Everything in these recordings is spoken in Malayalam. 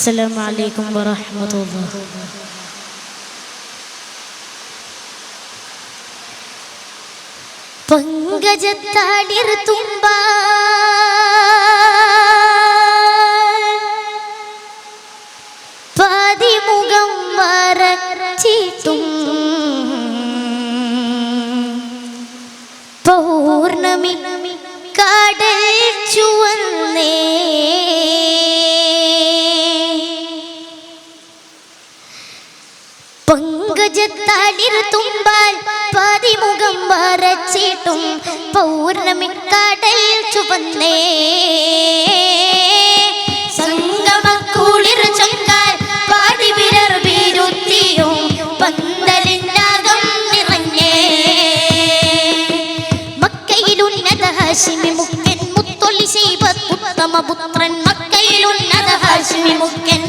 السلام عليكم ورحمة الله. പങ്കജത്താടിർത്തുമ്പാ തളിർ തുമ്പാൽ പതിമുഖം വരച്ചിട്ടും പൗർണമി കടൽ ചുവന്നേ. സംഗമക്കൂളിർ മുക്കൻ മുത്തൊലി ശൈവ ഉത്തമ പുത്രൻ മക്കയിലുന്നത ഹാഷിമി മുക്കൻ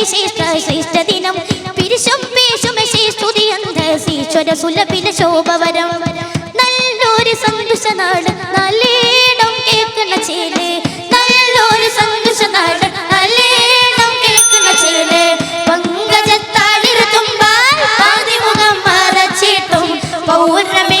വിശേഷ ശോഭവരം. നല്ലൊരു സന്തോഷ നാട് നല്ലേണം കേൾക്കണ ചേലേ. നല്ലൊരു സന്തോഷ നാട് നല്ലേണം കേൾക്കണ ചേലേ. പങ്കജത്താടിരുത്തും പൗർണമി